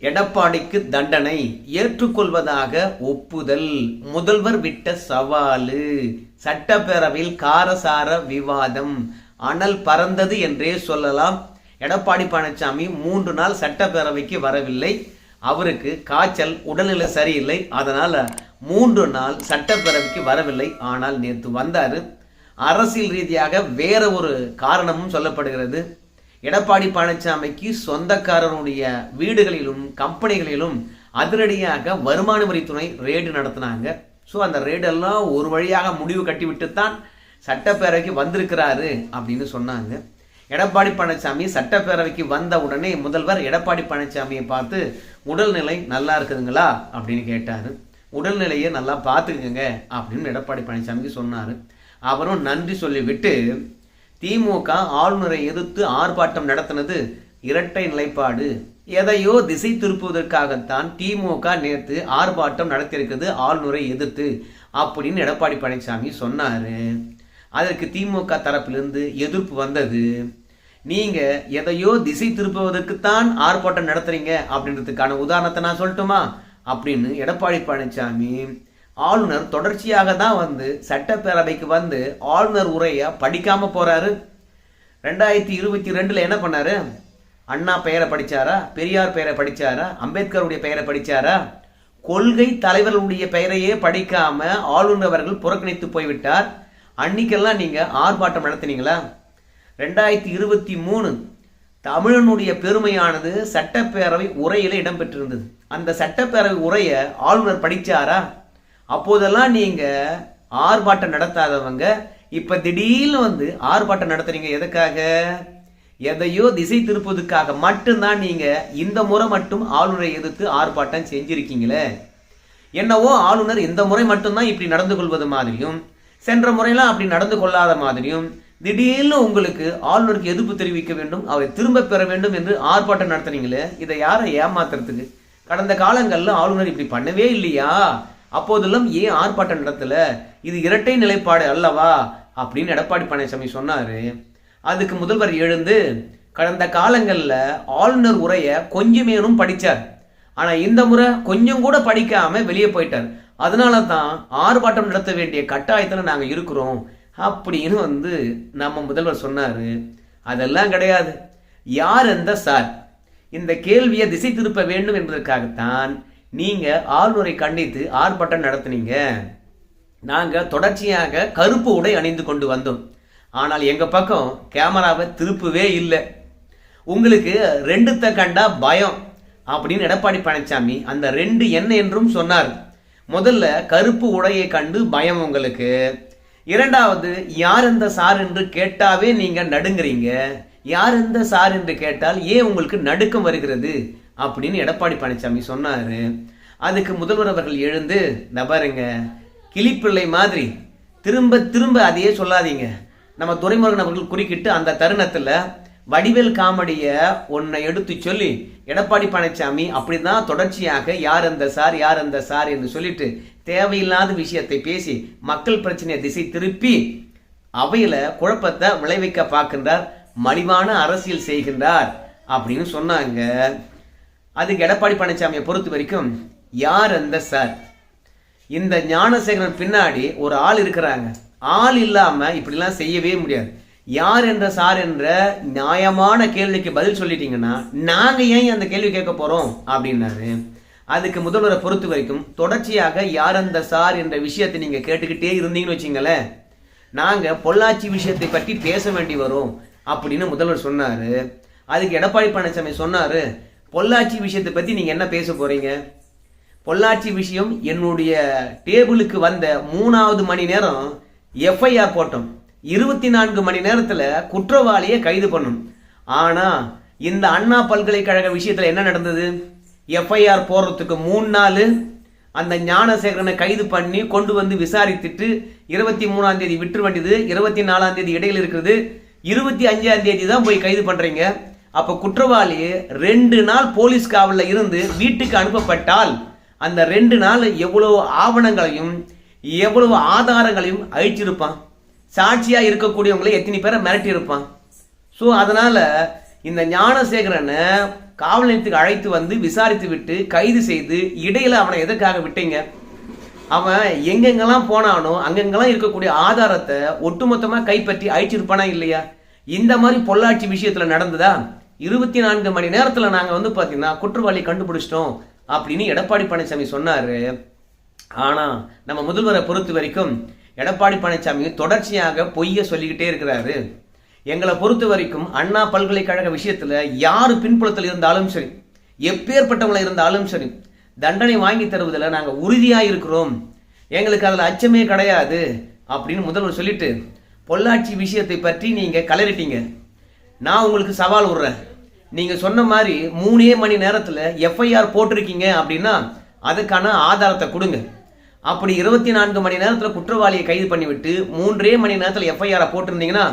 எடப்பாடிக்கு தண்டனை ஏற்றுக்கொள்வதாக ஒப்புதல். முதல்வர் விட்ட சவாலு. சட்டப்பேரவையில் காரசார விவாதம். அனல் பறந்தது என்றே சொல்லலாம். எடப்பாடி பழனிசாமி மூன்று நாள் சட்டப்பேரவைக்கு வரவில்லை. அவருக்கு காய்ச்சல் உடல்நிலை சரியில்லை. அதனால மூன்று நாள் சட்டப்பேரவைக்கு வரவில்லை. ஆனால் நேற்று வந்தாரு அரசியல் ரீதியாக வேற ஒரு காரணமும் சொல்லப்படுகிறது. எடப்பாடி பழனிசாமிக்கு சொந்தக்காரருடைய வீடுகளிலும் கம்பெனிகளிலும் அதிரடியாக வருமான வரித்துறை ரேடு நடத்தினாங்க. ஸோ அந்த ரேடெல்லாம் ஒரு வழியாக முடிவு கட்டிவிட்டு தான் சட்டப்பேரவைக்கு வந்திருக்கிறாரு அப்படின்னு சொன்னாங்க. எடப்பாடி பழனிசாமி சட்டப்பேரவைக்கு வந்த உடனே முதல்வர் எடப்பாடி பழனிசாமியை பார்த்து உடல்நிலை நல்லா இருக்குதுங்களா? அப்படின்னு கேட்டார். உடல்நிலையை நல்லா பார்த்துக்குங்க அப்படின்னு எடப்பாடி பழனிசாமிக்கு சொன்னார். அவரும் நன்றி சொல்லிவிட்டு திமுக ஆளுநரை எதிர்த்து ஆர்ப்பாட்டம் நடத்தினது இரட்டை நிலைப்பாடு. எதையோ திசை திருப்புவதற்காகத்தான் திமுக நேற்று ஆர்ப்பாட்டம் நடத்தியிருக்கிறது ஆளுநரை எதிர்த்து அப்படின்னு எடப்பாடி பழனிசாமி சொன்னார். அதற்கு திமுக தரப்பிலிருந்து எதிர்ப்பு வந்தது. நீங்கள் எதையோ திசை திருப்புவதற்குத்தான் ஆர்ப்பாட்டம் நடத்துறீங்க அப்படின்றதுக்கான உதாரணத்தை நான் சொல்லட்டுமா? அப்படின்னு எடப்பாடி பழனிசாமி ஆளுநர் தொடர்ச்சியாக தான் வந்து சட்டப்பேரவைக்கு வந்து ஆளுநர் உரையை படிக்காம போறாரு. ரெண்டாயிரத்தி இருபத்தி ரெண்டில் என்ன பண்ணாரு? அண்ணா பெயரை படிச்சாரா? பெரியார் பெயரை படிச்சாரா? அம்பேத்கருடைய பெயரை படிச்சாரா? கொள்கை தலைவர்களுடைய பெயரையே படிக்காம ஆளுநர் அவர்கள் புறக்கணித்து போய்விட்டார். அன்னைக்கெல்லாம் நீங்கள் ஆர்ப்பாட்டம் நடத்தினீங்களா? ரெண்டாயிரத்தி இருபத்தி மூணு தமிழனுடைய பெருமையானது சட்டப்பேரவை உரையில இடம்பெற்றிருந்தது. அந்த சட்டப்பேரவை உரையை ஆளுநர் படித்தாரா அப்போதெல்லாம் நீங்கள் ஆர்ப்பாட்டம் நடத்தாதவங்க இப்போ திடீர்னு வந்து ஆர்ப்பாட்டம் நடத்துறீங்க எதுக்காக? எதையோ திசை திருப்பதுக்காக மட்டும்தான் நீங்கள் இந்த முறை மட்டும் ஆளுநரை எதிர்த்து ஆர்ப்பாட்டம் செஞ்சுருக்கீங்களே? என்னவோ ஆளுநர் இந்த முறை மட்டும்தான் இப்படி நடந்து கொள்வது மாதிரியும் சென்ற முறையெல்லாம் அப்படி நடந்து கொள்ளாத மாதிரியும் திடீர்னு உங்களுக்கு ஆளுநருக்கு எதிர்ப்பு தெரிவிக்க வேண்டும் அவரை திரும்ப பெற வேண்டும் என்று ஆர்ப்பாட்டம் நடத்துறீங்களே? இதை யாரை ஏமாத்துறதுக்கு? கடந்த காலங்களில் ஆளுநர் இப்படி பண்ணவே இல்லையா? அப்போதெல்லாம் ஏன் ஆர்ப்பாட்டம் நடத்தல? இது இரட்டை நிலைப்பாடு அல்லவா? அப்படின்னு எடப்பாடி பழனிசாமி சொன்னார். அதுக்கு முதல்வர் எழுந்து கடந்த காலங்களில் ஆளுநர் உரையை கொஞ்சமேனும் படித்தார் ஆனால் இந்த முறை கொஞ்சம் கூட படிக்காமல் வெளியே போயிட்டார். அதனால தான் ஆர்ப்பாட்டம் நடத்த வேண்டிய கட்டாயத்தில் நாங்கள் இருக்கிறோம். அப்படின்னு வந்து நம்ம முதல்வர் சொன்னார். அதெல்லாம் கிடையாது. யார் எந்த சார்? இந்த கேள்வியை திசை திருப்ப வேண்டும் என்பதற்காகத்தான் நீங்கள் ஆளுநரை கண்டித்து ஆர்ப்பாட்டம் நடத்துனீங்க. நாங்கள் தொடர்ச்சியாக கருப்பு உடை அணிந்து கொண்டு வந்தோம். ஆனால் எங்கள் பக்கம் கேமராவை திருப்பவே இல்லை. உங்களுக்கு ரெண்டுத்த கண்டா பயம் அப்படின்னு எடப்பாடி பழனிசாமி அந்த ரெண்டு என்ன என்றும் சொன்னார். முதல்ல கருப்பு உடையை கண்டு பயம் உங்களுக்கு. இரண்டாவது யார் இந்த சார் என்று கேட்டாவே நீங்கள் நடுங்குறீங்க? யார் இந்த சார் என்று கேட்டால் ஏன் உங்களுக்கு நடுக்கம் வருகிறது? அப்படின்னு எடப்பாடி பழனிசாமி சொன்னார். அதுக்கு முதல்வர் அவர்கள் எழுந்து நபருங்க கிளிப்பிள்ளை மாதிரி திரும்ப திரும்ப அதையே சொல்லாதீங்க. நம்ம துரைமுருகன் அவர்கள் குறுக்கிட்டு அந்த தருணத்தில் வடிவேல் காமெடியை ஒன்றை எடுத்து சொல்லி எடப்பாடி பழனிசாமி அப்படிதான் தொடர்ச்சியாக யார் அந்த சார் யார் அந்த சார் என்று சொல்லிட்டு தேவையில்லாத விஷயத்தை பேசி மக்கள் பிரச்சனையை திசை திருப்பி அவையில் குழப்பத்தை விளைவிக்க பார்க்கின்றார் மலிவான அரசியல் செய்கின்றார் அப்படின்னு சொன்னாங்க. அதுக்கு எடப்பாடி பழனிசாமியை பொறுத்த வரைக்கும் யார் அந்த சார்? இந்த ஞானசேகரன் பின்னாடி ஒரு ஆள் இருக்கிறாங்க. ஆள் இல்லாம இப்படிலாம் செய்யவே முடியாது. யார் என்ற சார் என்ற நியாயமான கேள்விக்கு பதில் சொல்லிட்டீங்கன்னா நாங்க ஏன் அந்த கேள்வி கேட்க போறோம்? அப்படின்னாரு. அதுக்கு முதல்வரை பொறுத்த வரைக்கும் தொடர்ச்சியாக யார் அந்த சார் என்ற விஷயத்தை நீங்க கேட்டுக்கிட்டே இருந்தீங்கன்னு வச்சிங்களேன். நாங்க பொள்ளாச்சி விஷயத்தை பற்றி பேச வேண்டி வரும் அப்படின்னு முதல்வர் சொன்னாரு. அதுக்கு எடப்பாடி பழனிசாமி சொன்னாரு பொள்ளாச்சி விஷயத்தை பற்றி நீங்கள் என்ன பேச போகிறீங்க பொள்ளாச்சி விஷயம் என்னுடைய டேபிளுக்கு வந்த மூணாவது மணி நேரம் எஃப்ஐஆர் போட்டோம். இருபத்தி நான்கு மணி நேரத்தில் குற்றவாளியை கைது பண்ணும் ஆனால் இந்த அண்ணா பல்கலைக்கழக விஷயத்தில் என்ன நடந்தது? எஃப்ஐஆர் போடுறதுக்கு மூணு நாள் அந்த ஞானசேகரனை கைது பண்ணி கொண்டு வந்து விசாரித்துட்டு இருபத்தி மூணாம் தேதி விட்டுற வேண்டியது இருபத்தி நாலாம் தேதி இடையில் இருக்குது இருபத்தி அஞ்சாம் தேதி தான் போய் கைது பண்ணுறீங்க அப்ப குற்றவாளி ரெண்டு நாள் போலீஸ் காவலில் இருந்து வீட்டுக்கு அனுப்பப்பட்டால் அந்த ரெண்டு நாள் எவ்வளவு ஆவணங்களையும் எவ்வளவு ஆதாரங்களையும் அழிச்சிருப்பான். சாட்சியா இருக்கக்கூடியவங்களை எத்தனை பேரை மிரட்டியிருப்பான். ஸோ அதனால இந்த ஞானசேகரனை காவல் நிலையத்துக்கு அழைத்து வந்து விசாரித்து விட்டு கைது செய்து இடையில அவனை எதற்காக விட்டீங்க? அவன் எங்கெங்கெல்லாம் போனானோ அங்கெங்கெல்லாம் இருக்கக்கூடிய ஆதாரத்தை ஒட்டுமொத்தமாக கைப்பற்றி அழிச்சிருப்பானா இல்லையா? இந்த மாதிரி பொள்ளாச்சி விஷயத்துல நடந்ததா? இருபத்தி நான்கு மணி நேரத்தில் நாங்கள் வந்து பார்த்தீங்கன்னா குற்றவாளி கண்டுபிடிச்சிட்டோம் அப்படின்னு எடப்பாடி பழனிசாமி சொன்னார். ஆனா நம்ம முதல்வரை பொறுத்த வரைக்கும் எடப்பாடி பழனிசாமி தொடர்ச்சியாக பொய்யை சொல்லிக்கிட்டே இருக்கிறாரு. எங்களை பொறுத்த வரைக்கும் அண்ணா பல்கலைக்கழக விஷயத்தில் யார் பின்புலத்தில் இருந்தாலும் சரி எப்பேற்பட்டவங்கள இருந்தாலும் சரி தண்டனை வாங்கி தருவதில் நாங்கள் உறுதியாக இருக்கிறோம். எங்களுக்கு அதில் அச்சமே கிடையாது அப்படின்னு முதல்வர் சொல்லிட்டு பொள்ளாச்சி விஷயத்தை பற்றி நீங்கள் கலரிட்டீங்க நான் உங்களுக்கு சவால் விடுறேன். நீங்கள் சொன்ன மாதிரி மூணே மணி நேரத்தில் எஃப்ஐஆர் போட்டிருக்கீங்க அப்படின்னா அதுக்கான ஆதாரத்தை கொடுங்க. அப்படி இருபத்தி நான்கு மணி நேரத்தில் குற்றவாளியை கைது பண்ணிவிட்டு மூன்றே மணி நேரத்தில் எஃப்ஐஆரை போட்டிருந்தீங்கன்னா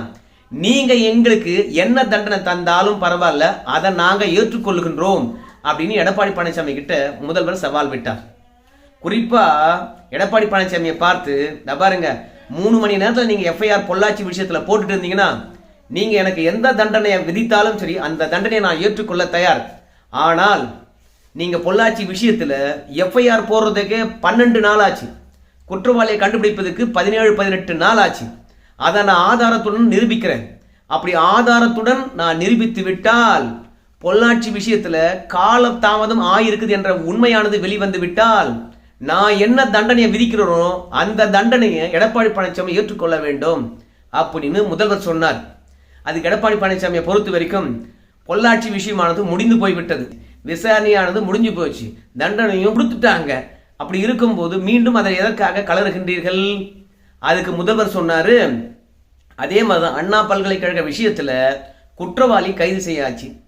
நீங்கள் எங்களுக்கு என்ன தண்டனை தந்தாலும் பரவாயில்ல அதை நாங்கள் ஏற்றுக்கொள்கின்றோம் அப்படின்னு எடப்பாடி பழனிசாமி கிட்ட முதல்வர் சவால் விட்டார். குறிப்பாக எடப்பாடி பழனிசாமியை பார்த்து பாருங்க மூணு மணி நேரத்தில் நீங்கள் எஃப்ஐஆர் பொள்ளாச்சி விஷயத்தில் போட்டுட்டு இருந்தீங்கன்னா நீங்க எனக்கு எந்த தண்டனையை விதித்தாலும் சரி அந்த தண்டனையை நான் ஏற்றுக்கொள்ள தயார். ஆனால் நீங்க பொள்ளாச்சி விஷயத்துல எஃப்ஐஆர் போடுறதுக்கு பன்னெண்டு நாள் ஆச்சு குற்றவாளியை கண்டுபிடிப்பதற்கு பதினேழு பதினெட்டு நாள் ஆச்சு அதை நான் ஆதாரத்துடன் நிரூபிக்கிறேன். அப்படி ஆதாரத்துடன் நான் நிரூபித்து விட்டால் பொள்ளாச்சி விஷயத்துல கால தாமதம் ஆயிருக்குது என்ற உண்மையானது வெளிவந்து விட்டால் நான் என்ன தண்டனையை விதிக்கிறோனோ அந்த தண்டனையை எடப்பாடி பழனிசாமி ஏற்றுக்கொள்ள வேண்டும் அப்படின்னு முதல்வர் சொன்னார். அதுக்கு எடப்பாடி பழனிசாமியை பொறுத்த வரைக்கும் பொள்ளாச்சி விஷயமானது முடிந்து போய்விட்டது. விசாரணையானது முடிஞ்சு போச்சு. தண்டனையும் கொடுத்துட்டாங்க. அப்படி இருக்கும்போது மீண்டும் அதை எதற்காக கலருகின்றீர்கள்? அதுக்கு முதல்வர் சொன்னாரு அதே மாதிரிதான் அண்ணா பல்கலைக்கழக விஷயத்துல குற்றவாளி கைது செய்யாச்சு.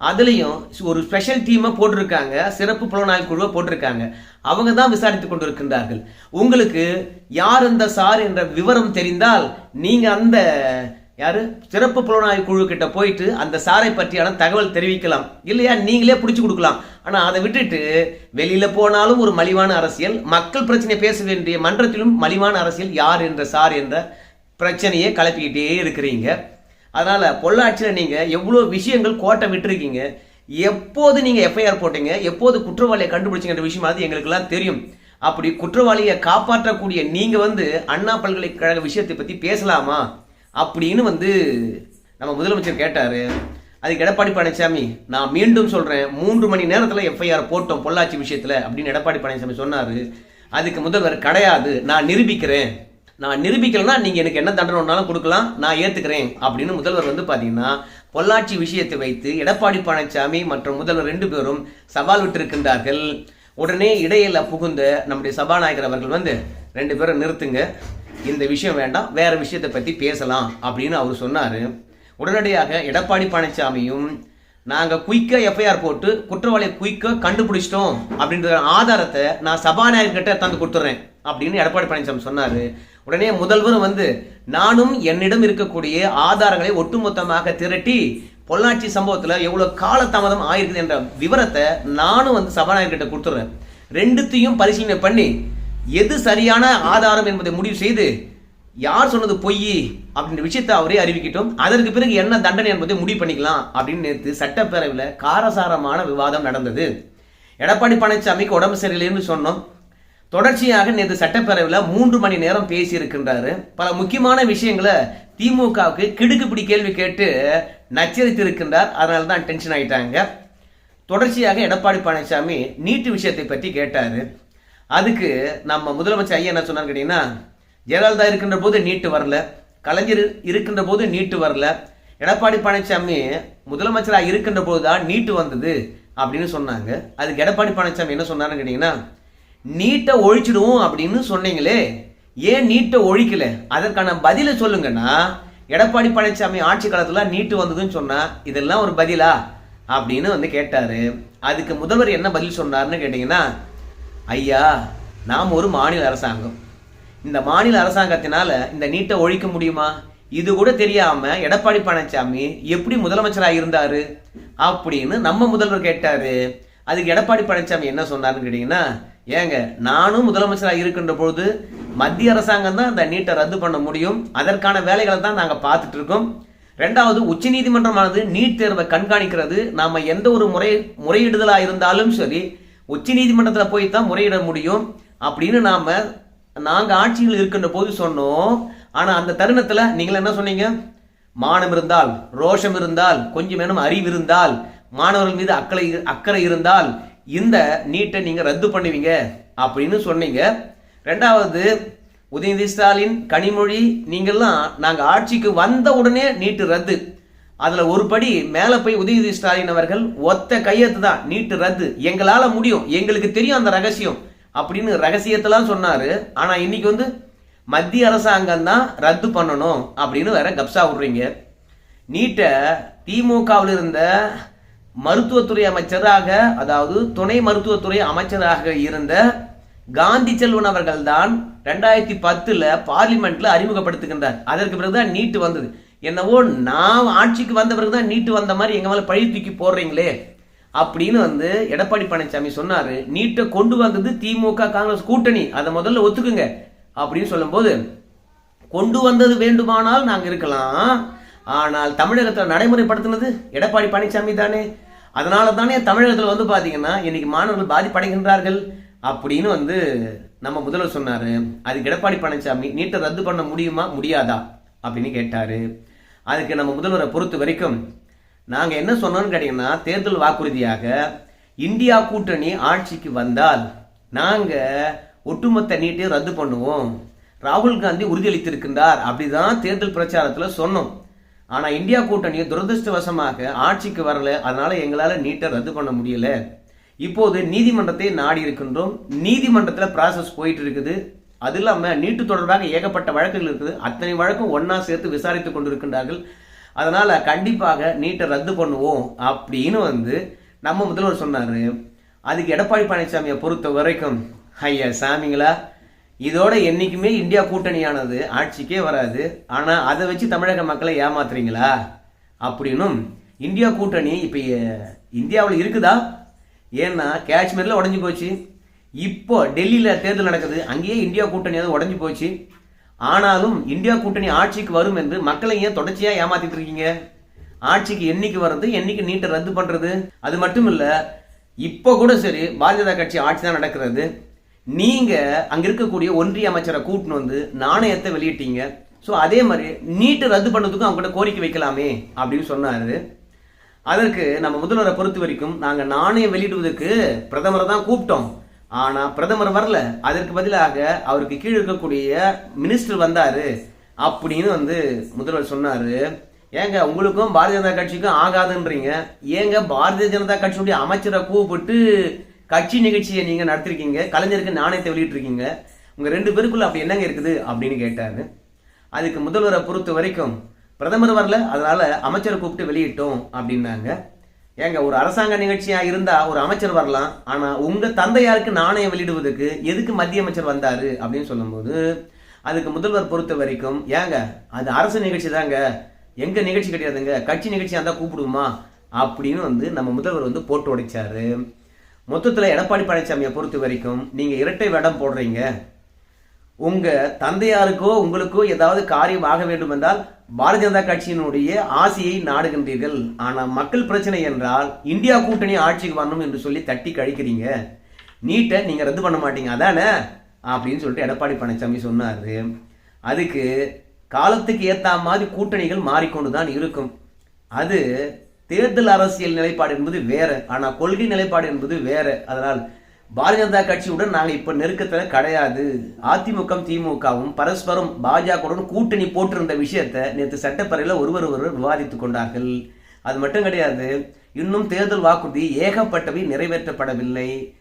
அதுலேயும் ஒரு ஸ்பெஷல் டீமை போட்டிருக்காங்க சிறப்பு புலனாய்வு குழுவை போட்டிருக்காங்க. அவங்க தான் விசாரித்துக் கொண்டிருக்கின்றார்கள். உங்களுக்கு யார் அந்த சார் என்ற விவரம் தெரிந்தால் நீங்கள் அந்த யார்? சிறப்பு புலனாய்வு குழு கிட்ட போயிட்டு அந்த சாரை பற்றியான தகவல் தெரிவிக்கலாம். இல்லையா? நீங்களே பிடிச்சி கொடுக்கலாம். ஆனால் அதை விட்டுட்டு வெளியில் போனாலும் ஒரு மலிவான அரசியல் மக்கள் பிரச்சனை பேச வேண்டிய மன்றத்திலும் மலிவான அரசியல் யார் என்ற சார் என்ற பிரச்சனையை கலப்பிக்கிட்டே இருக்கிறீங்க. அதனால் பொள்ளாச்சியில் நீங்கள் எவ்வளோ விஷயங்கள் கோட்டை விட்டுருக்கீங்க எப்போது நீங்கள் எஃப்ஐஆர் போட்டீங்க எப்போது குற்றவாளியை கண்டுபிடிச்சிங்கிற விஷயம் அது எங்களுக்கெல்லாம் தெரியும். அப்படி குற்றவாளியை காப்பாற்றக்கூடிய நீங்கள் வந்து அண்ணா பல்கலைக்கழக விஷயத்தை பற்றி பேசலாமா? அப்படின்னு வந்து நம்ம முதலமைச்சர் கேட்டார். அதுக்கு எடப்பாடி பழனிசாமி நான் மீண்டும் சொல்கிறேன் மூன்று மணி நேரத்தில் எஃப்ஐஆர் போட்டோம் பொள்ளாச்சி விஷயத்தில் அப்படின்னு எடப்பாடி பழனிசாமி சொன்னார். அதுக்கு முதல்வர் கிடையாது நான் நிரூபிக்கிறேன். நான் நிரூபிக்கலன்னா நீங்கள் எனக்கு என்ன தண்டனை வேணாலும் கொடுக்கலாம் நான் ஏற்றுக்கிறேன் அப்படின்னு முதல்வர் வந்து பார்த்தீங்கன்னா பொள்ளாச்சி விஷயத்தை வைத்து எடப்பாடி பழனிசாமி மற்றும் முதல்வர் ரெண்டு பேரும் சவால் விட்டிருக்கின்றார்கள். உடனே இடையில புகுந்த நம்முடைய சபாநாயகர் அவர்கள் வந்து ரெண்டு பேரும் நிறுத்துங்க. இந்த விஷயம் வேண்டாம் வேற விஷயத்தை பத்தி பேசலாம் அப்படின்னு அவர் சொன்னார். உடனடியாக எடப்பாடி பழனிசாமியும் நாங்கள் குயிக்காக எஃப்ஐஆர் போட்டு குற்றவாளியை குயிக்காக கண்டுபிடிச்சிட்டோம் அப்படின்ற ஆதாரத்தை நான் சபாநாயகர்கிட்ட தந்து கொடுத்துட்றேன் அப்படின்னு எடப்பாடி பழனிசாமி சொன்னார். உடனே முதல்வரும் வந்து நானும் என்னிடம் இருக்கக்கூடிய ஆதாரங்களை ஒட்டுமொத்தமாக திரட்டி பொள்ளாச்சி சம்பவத்தில் எவ்வளோ காலதாமதம் ஆயிருக்குது என்ற விவரத்தை நானும் வந்து சபாநாயகர்கிட்ட கொடுத்துட்றேன் ரெண்டுத்தையும் பரிசீலனை பண்ணி எது சரியான ஆதாரம் என்பதை முடிவு செய்து யார் சொன்னது பொய் அப்படின்ற விஷயத்தை அவரே அறிவிக்கட்டும். அதற்கு பிறகு என்ன தண்டனை என்பதை முடிவு பண்ணிக்கலாம் அப்படின்னு நேற்று சட்டப்பேரவையில் காரசாரமான விவாதம் நடந்தது. எடப்பாடி பழனிசாமிக்கு உடம்பு சரியில்லைன்னு சொன்னோம். தொடர்ச்சியாக நேற்று சட்டப்பேரவையில் மூன்று மணி நேரம் பேசி இருக்கின்றாரு பல முக்கியமான விஷயங்களை திமுகவுக்கு கிடுக்குப்பிடி கேள்வி கேட்டு நச்சரித்து இருக்கின்றார் அதனால தான் டென்ஷன் ஆயிட்டாங்க. தொடர்ச்சியாக எடப்பாடி பழனிசாமி நீட்டு விஷயத்தை பற்றி கேட்டார். அதுக்கு நம்ம முதலமைச்சர் ஐயா என்ன சொன்னார் கேட்டீங்கன்னா ஜெயலலிதா இருக்கின்ற போது நீட்டு வரல கலைஞர் இருக்கின்ற போது நீட்டு வரல எடப்பாடி பழனிசாமி முதலமைச்சராக இருக்கின்ற போது தான் நீட்டு வந்தது அப்படின்னு சொன்னாங்க. அதுக்கு எடப்பாடி பழனிசாமி என்ன சொன்னாருன்னு கேட்டீங்கன்னா நீட்டை ஒழிச்சிடுவோம் அப்படின்னு சொன்னீங்களே ஏன் நீட்டை ஒழிக்கல? அதற்கான பதிலை சொல்லுங்கன்னா எடப்பாடி பழனிசாமி ஆட்சி காலத்துல நீட்டு வந்ததுன்னு சொன்னா இதெல்லாம் ஒரு பதிலா? அப்படின்னு வந்து கேட்டாரு. அதுக்கு முதல்வர் என்ன பதில் சொன்னாருன்னு கேட்டீங்கன்னா ஐயா நாம் ஒரு மாநில அரசாங்கம். இந்த மாநில அரசாங்கத்தினால இந்த நீட்டை ஒழிக்க முடியுமா? இது கூட தெரியாம எடப்பாடி பழனிசாமி எப்படி முதலமைச்சராக இருந்தாரு? அப்படின்னு நம்ம முதல்வர் கேட்டாரு. அதுக்கு எடப்பாடி பழனிசாமி என்ன சொன்னாருன்னு கேட்டீங்கன்னா ஏங்க நானும் முதலமைச்சராக இருக்கின்ற பொழுது மத்திய அரசாங்கம் தான் இந்த நீட்டை ரத்து பண்ண முடியும். அதற்கான வேலைகளை தான் நாங்கள் பார்த்துட்டு இருக்கோம். ரெண்டாவது உச்சநீதிமன்றமானது நீட் தேர்வை கண்காணிக்கிறது. நாம எந்த ஒரு முறை முறையிடுதலாக இருந்தாலும் சரி உச்ச நீதிமன்றத்தில் போய் தான் முறையிட முடியும் அப்படின்னு நாம் நாங்கள் ஆட்சியில் இருக்கின்ற போது சொன்னோம். ஆனால் அந்த தருணத்தில் நீங்கள் என்ன சொன்னீங்க? மானம் இருந்தால் ரோஷம் இருந்தால் கொஞ்சம் வேணும் அறிவு இருந்தால் மாணவர்கள் மீது அக்கறை அக்கறை இருந்தால் இந்த நீட்டை நீங்கள் ரத்து பண்ணுவீங்க அப்படின்னு சொன்னீங்க. ரெண்டாவது உதயநிதி ஸ்டாலின் கனிமொழி நீங்கள்லாம் நாங்கள் ஆட்சிக்கு வந்த உடனே நீட்டு ரத்து. அதில் ஒரு படி மேலே போய் உதயநிதி ஸ்டாலின் அவர்கள் ஒத்த கையெழுத்து தான் நீட்டு ரத்து எங்களால் முடியும் எங்களுக்கு தெரியும் அந்த ரகசியம் அப்படின்னு ரகசியத்தெல்லாம் சொன்னார். ஆனால் இன்னைக்கு வந்து மத்திய அரசாங்கம் தான் ரத்து பண்ணணும் அப்படின்னு வேற கப்சா விடுறீங்க. நீட்டை திமுகவில் இருந்த மருத்துவத்துறை அமைச்சராக அதாவது துணை மருத்துவத்துறை அமைச்சராக இருந்த காந்தி செல்வன் அவர்கள் தான் ரெண்டாயிரத்தி பத்தில் பார்லிமெண்ட்டில் அறிமுகப்படுத்துகின்றார். அதற்கு பிறகுதான் நீட்டு வந்தது. என்னவோ நான் ஆட்சிக்கு வந்த பிறகு தான் நீட்டு வந்த மாதிரி எங்கள் மேலே பழி தூக்கி போடுறீங்களே அப்படின்னு வந்து எடப்பாடி பழனிசாமி சொன்னார். நீட்டை கொண்டு வந்தது திமுக காங்கிரஸ் கூட்டணி. அதை முதல்ல ஒத்துக்குங்க அப்படின்னு சொல்லும்போது கொண்டு வந்தது வேண்டுமானால் நாங்கள் இருக்கலாம். ஆனால் தமிழகத்தில் நடைமுறைப்படுத்தினது எடப்பாடி பழனிசாமி தானே. அதனால தானே தமிழகத்தில் வந்து பார்த்தீங்கன்னா இன்னைக்கு மாணவர்கள் பாதிப்படைகின்றார்கள் அப்படின்னு வந்து நம்ம முதல்வர் சொன்னார். அதுக்கு எடப்பாடி பழனிசாமி நீட்டை ரத்து பண்ண முடியுமா? முடியாதா? அப்படின்னு கேட்டார். அதுக்கு நம்ம முதல்வரை பொறுத்த வரைக்கும் நாங்கள் என்ன சொன்னோம்னு கேட்டீங்கன்னா தேர்தல் வாக்குறுதியாக இந்தியா கூட்டணி ஆட்சிக்கு வந்தால் நாங்கள் ஒட்டுமொத்த நீட்டையும் ரத்து பண்ணுவோம். ராகுல் காந்தி உறுதியளித்திருக்கின்றார் அப்படிதான் தேர்தல் பிரச்சாரத்தில் சொன்னோம். ஆனால் இந்தியா கூட்டணி துரதிருஷ்டவசமாக ஆட்சிக்கு வரல அதனால எங்களால் நீட்டை ரத்து பண்ண முடியல. இப்போது நீதிமன்றத்தை நாடி இருக்கின்றோம். நீதிமன்றத்தில் ப்ராசஸ் போயிட்டு இருக்குது. அது இல்லாமல் நீட்டு தொடர்பாக ஏகப்பட்ட வழக்குகள் இருக்குது. அத்தனை வழக்கும் ஒன்றா சேர்த்து விசாரித்து கொண்டிருக்கின்றார்கள். அதனால் கண்டிப்பாக நீட்டை ரத்து பண்ணுவோம் அப்படின்னு வந்து நம்ம முதல்வர் சொன்னார். அதுக்கு எடப்பாடி பழனிசாமியை பொறுத்த வரைக்கும் ஐயா சாமிங்களா இதோட என்றைக்குமே இந்தியா கூட்டணியானது ஆட்சிக்கே வராது. ஆனால் அதை வச்சு தமிழக மக்களை ஏமாத்துறீங்களா? அப்படின்னும் இந்தியா கூட்டணி இப்போ இந்தியாவில் இருக்குதா? ஏன்னா காஷ்மீரில் உடஞ்சி போச்சு. இப்போ டெல்லியில் தேர்தல் நடக்குது அங்கேயே இந்தியா கூட்டணி அது உடஞ்சி போச்சு. ஆனாலும் இந்தியா கூட்டணி ஆட்சிக்கு வரும் என்று மக்களை ஏன் தொடர்ச்சியாக ஏமாத்திட்டு இருக்கீங்க? ஆட்சிக்கு என்னைக்கு வர்றது என்னைக்கு நீட்டை ரத்து பண்ணுறது அது மட்டும் இல்லை இப்போ கூட சரி பாரதிய கட்சி ஆட்சி தான் நடக்கிறது. நீங்கள் அங்கே இருக்கக்கூடிய ஒன்றிய அமைச்சரை கூட்டின்னு வந்து நாணயத்தை வெளியிட்டீங்க. ஸோ அதே மாதிரி நீட்டை ரத்து பண்ணதுக்கும் அவங்ககிட்ட கோரிக்கை வைக்கலாமே அப்படின்னு சொன்னார். அதற்கு நம்ம முதல்வரை பொறுத்த வரைக்கும் நாங்கள் நாணயம் வெளியிடுவதற்கு பிரதமரை தான் கூப்பிட்டோம். ஆனா பிரதமர் வரல. அதற்கு பதிலாக அவருக்கு கீழே இருக்கக்கூடிய மினிஸ்டர் வந்தாரு அப்படின்னு வந்து முதல்வர் சொன்னாரு. ஏங்க உங்களுக்கும் பாரதிய ஜனதா கட்சிக்கும் ஆகாதுன்றீங்க. ஏங்க பாரதிய ஜனதா கட்சியுடைய அமைச்சரை கூப்பிட்டு கட்சி நிகழ்ச்சியை நீங்க நடத்திருக்கீங்க? கலைஞருக்கு நாணயத்தை வெளியிட்டிருக்கீங்க. உங்க ரெண்டு பேருக்குள்ள அப்படி என்னங்க இருக்குது அப்படின்னு கேட்டாரு. அதுக்கு முதல்வரை பொறுத்த வரைக்கும் பிரதமர் வரல. அதனால அமைச்சரை கூப்பிட்டு வெளியிட்டோம் அப்படின்னாங்க. ஏங்க ஒரு அரசாங்க நிகழ்ச்சியாக இருந்தால் ஒரு அமைச்சர் வரலாம் ஆனால் உங்கள் தந்தையாருக்கு நாணயம் வெளியிடுவதற்கு எதுக்கு மத்திய அமைச்சர் வந்தார் அப்படின்னு சொல்லும்போது அதுக்கு முதல்வர் பொறுத்த வரைக்கும் ஏங்க அது அரசு நிகழ்ச்சி தாங்க. எங்கே நிகழ்ச்சி கிடையாதுங்க. கட்சி நிகழ்ச்சியாக இருந்தால் கூப்பிடுவோமா? அப்படின்னு வந்து நம்ம முதல்வர் வந்து போட்டு உடைச்சாரு. மொத்தத்தில் எடப்பாடி பழனிசாமியை பொறுத்த வரைக்கும் நீங்கள் இரட்டை வேடம் போடுறீங்க. உங்கள் தந்தையாருக்கோ உங்களுக்கோ ஏதாவது காரியம் ஆக வேண்டும் என்றால் பாரதிய ஜனதா கட்சியினுடைய ஆசையை நாடுகின்றீர்கள். ஆனால் மக்கள் பிரச்சனை என்றால் இந்தியா கூட்டணி ஆட்சிக்கு வரணும் என்று சொல்லி தட்டி கழிக்கிறீங்க. நீட்டை நீங்கள் ரத்து பண்ண மாட்டீங்க. அதானே? அப்படின்னு சொல்லிட்டு எடப்பாடி பழனிசாமி சொன்னார். அதுக்கு காலத்துக்கு ஏற்ற மாதிரி கூட்டணிகள் மாறிக்கொண்டு தான் இருக்கும். அது தேர்தல் அரசியல் நிலைப்பாடு என்பது வேற. ஆனால் கொள்கை நிலைப்பாடு என்பது வேற. அதனால் பாரதிய ஜனதா கட்சியுடன் நாங்கள் இப்ப நெருக்கத்துல கிடையாது. அதிமுக திமுகவும் பரஸ்பரம் பாஜகவுடன் கூட்டணி போட்டிருந்த விஷயத்தை நேற்று சட்டப்பேரவையில ஒருவர் ஒருவர் விவாதித்துக் கொண்டார்கள். அது மட்டும் கிடையாது. இன்னும் தேர்தல் வாக்குறுதி ஏகப்பட்டவை நிறைவேற்றப்படவில்லை.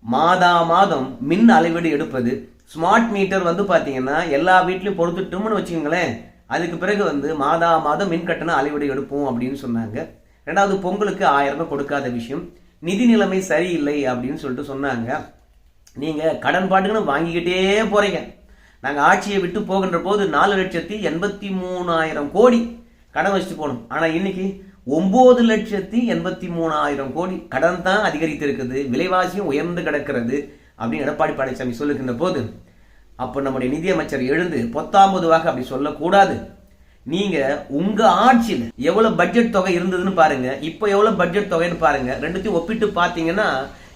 மாதா மாதம் மின் அளவீடு எடுப்பது. ஸ்மார்ட் மீட்டர் வந்து பாத்தீங்கன்னா எல்லா வீட்லயும் பொறுத்துட்டோம்னு வச்சுக்கோங்களேன். அதுக்கு பிறகு வந்து மாதா மாதம் மின் கட்டணம் அளவீடு எடுப்போம் அப்படின்னு சொன்னாங்க. ரெண்டாவது பொங்கலுக்கு ஆயிரம் ரூபாய் கொடுக்காத விஷயம். நிதி நிலைமை சரியில்லை அப்படின்னு சொல்லிட்டு சொன்னாங்க. நீங்கள் கடன் பாட்டுக்குன்னு வாங்கிக்கிட்டே போகிறீங்க நாங்கள் ஆட்சியை விட்டு போகின்ற போது நாலு லட்சத்தி எண்பத்தி மூணாயிரம் கோடி கடன் வச்சுட்டு போகணும் ஆனால் இன்னைக்கு ஒம்பது லட்சத்தி எண்பத்தி மூணாயிரம் கோடி கடன் தான் அதிகரித்து இருக்குது விலைவாசியும் உயர்ந்து கிடக்கிறது அப்படின்னு எடப்பாடி பழனிசாமி சொல்லுகின்ற போது அப்போ நம்முடைய நிதியமைச்சர் எழுந்து பொத்தாம்பதுவாக அப்படி சொல்லக்கூடாது. நீங்க உங்க ஆட்சியில எவ்வளவு பட்ஜெட் தொகை இருந்ததுன்னு பாருங்க. இப்போ எவ்வளவு பட்ஜெட் தொகைன்னு பாருங்க. ரெண்டுத்தையும் ஒப்பிட்டு பாத்தீங்கன்னா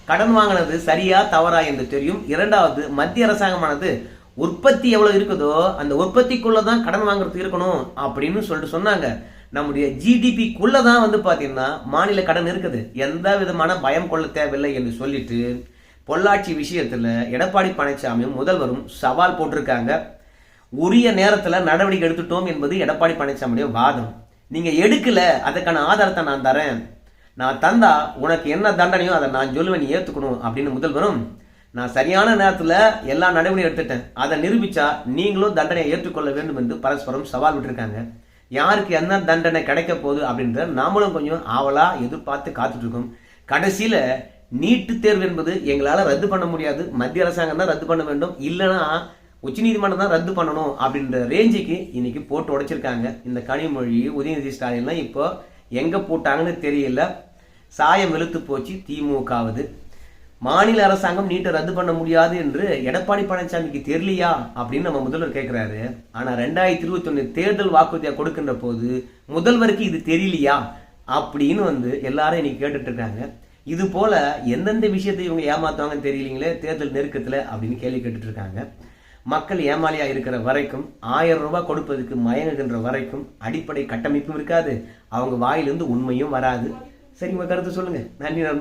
கடன் வாங்கினது சரியா தவறா என்று தெரியும். இரண்டாவது மத்திய அரசாங்கமானது உற்பத்தி எவ்வளவு இருக்குதோ அந்த உற்பத்திக்குள்ள தான் கடன் வாங்குறது இருக்கணும் அப்படின்னு சொல்லிட்டு சொன்னாங்க. நம்முடைய ஜிடிபிக்குள்ள தான் வந்து பாத்தீங்கன்னா மாநில கடன் இருக்குது. எந்த விதமான பயம் கொள்ள தேவையில்லை என்று சொல்லிட்டு பொள்ளாச்சி விஷயத்துல எடப்பாடி பழனிசாமியும் முதல்வரும் சவால் போட்டிருக்காங்க. உரிய நேரத்தில் நடவடிக்கை எடுத்துட்டோம் என்பது எடப்பாடி பழனிசாமியுடைய வாதம். நீங்கள் எடுக்கல அதுக்கான ஆதாரத்தை நான் தரேன். நான் தந்தா உனக்கு என்ன தண்டனையோ அதை நான் சொல்லுவேன் நீ அப்படின்னு முதல்வரும் நான் சரியான நேரத்தில் எல்லா நடவடிக்கையும் எடுத்துட்டேன். அதை நிரூபித்தா நீங்களும் தண்டனையை ஏற்றுக்கொள்ள வேண்டும் என்று பரஸ்பரம் சவால் விட்டுருக்காங்க. யாருக்கு என்ன தண்டனை கிடைக்க போகுது அப்படின்றத நாமளும் கொஞ்சம் ஆவலாக எதிர்பார்த்து காத்துட்ருக்கோம். கடைசியில் நீட்டு தேர்வு என்பது எங்களால் ரத்து பண்ண முடியாது. மத்திய அரசாங்கம் தான் ரத்து பண்ண வேண்டும். இல்லைன்னா உச்சநீதிமன்றம் தான் ரத்து பண்ணணும் அப்படின்ற ரேஞ்சுக்கு இன்னைக்கு போட்டு உடைச்சிருக்காங்க. இந்த கனிமொழி உதயநிதி ஸ்டாலின்லாம் இப்போ எங்கே போட்டாங்கன்னு தெரியல. சாயம் வெளுத்து போச்சு திமுகவுது. மாநில அரசாங்கம் நீட்டை ரத்து பண்ண முடியாது என்று எடப்பாடி பழனிசாமிக்கு தெரியலையா அப்படின்னு நம்ம முதல்வர் கேட்குறாரு ஆனால் ரெண்டாயிரத்தி இருபத்தி ஒன்று தேர்தல் வாக்குறுதியாக கொடுக்கின்ற போது முதல்வருக்கு இது தெரியலையா அப்படின்னு வந்து எல்லாரும் இன்னைக்கு கேட்டுட்டு இருக்காங்க. இது போல எந்தெந்த விஷயத்தை இவங்க ஏமாத்துவாங்கன்னு தெரியலீங்களே தேர்தல் நெருக்கத்தில் அப்படின்னு கேள்வி கேட்டுட்டு இருக்காங்க. மக்கள் ஏமாளியாக இருக்கிற வரைக்கும் ஆயிரம் ரூபாய் கொடுப்பதுக்கு மயங்குகின்ற வரைக்கும் அடிப்படை கட்டமைப்பும் இருக்காது. அவங்க வாயிலிருந்து உண்மையும் வராது. சரி உங்கள் கருத்து சொல்லுங்க. நன்றி நண்பர்